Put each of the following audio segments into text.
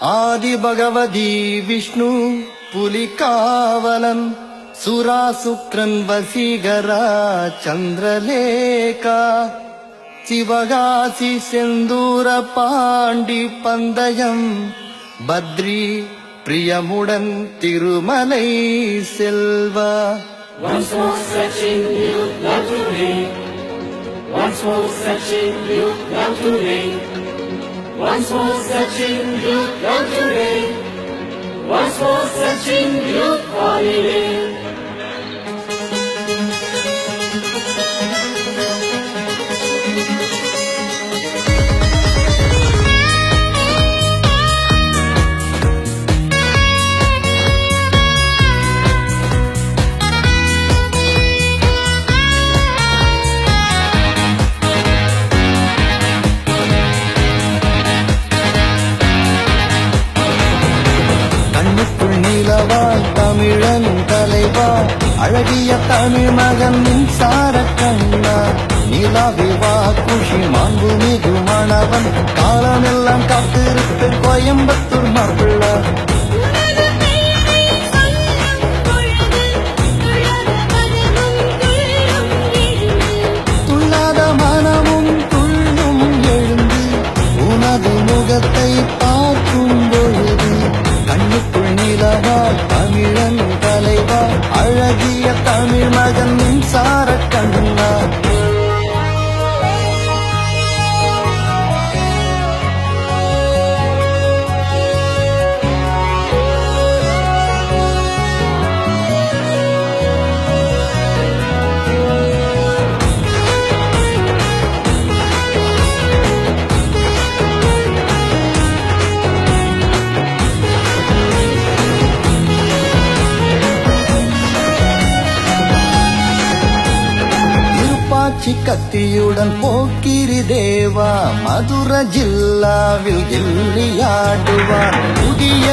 ஆதி பகவதி விஷ்ணு புலிகாவலன் சுரா சுக்ரன் வசீகரா சந்திரலேகா சிவகாசி செந்தூர பாண்டி பந்தயம் பத்ரி பிரியமுடன் Thirumalai Selva. Once more searching, you love to me Once more searching, you love to me Once was searching Youth, now today. Once was searching Youth, for. கண்ணுக்குள் தமிழன் தலைவா. அழகிய தமிழ் மகன் மின்சார கண்ணா. நிலாவிவா குஷி மாண்பு மிகு மணவன். காலமெல்லாம் காத்திருப்பேன் கோயம்புத்தூர் மாப்பிள்ளா. திருப்பாச்சி கத்தியுடன் போக்கிரி தேவா மதுர ஜில்லாவில் கில்லியாடுவார் புதிய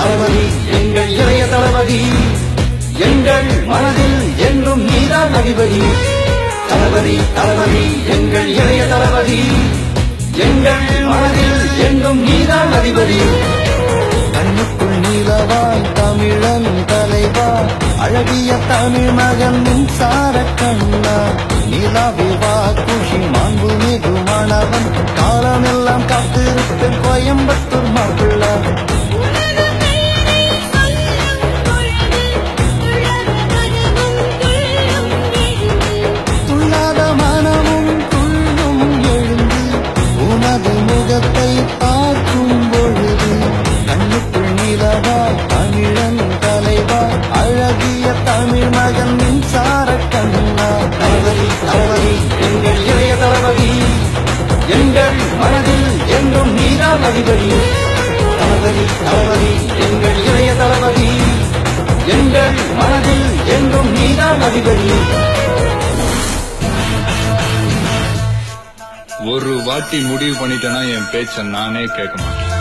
தளபதி எங்கள் இளைய தளபதி. எங்கள் மனதில் என்றும் நீதான் அதிபதி. தளபதி தளபதி எங்கள் இளைய தளபதி. எங்கள் மனதில் என்றும் நீதான் அதிபதி. கண்ணுக்குள் நீலவாய் தமிழன் தலைவா. அழகிய தமிழ் மகன் மின்சார கண்ணா. நிலாவிவா குஷி மாண்பு மிகு மாணவன். காலமெல்லாம் காத்திருப்பேன் கோயம்புத்தூர் அதிபதி தளபதி தளபதி எங்கள் இளைய தளபதி. எங்கள் மனதில் என்றும் நீதான் அதிபதி. ஒரு வாட்டி முடிவு பண்ணிட்டேன்னா என் பேச்ச நானே கேட்க மாட்டேன்.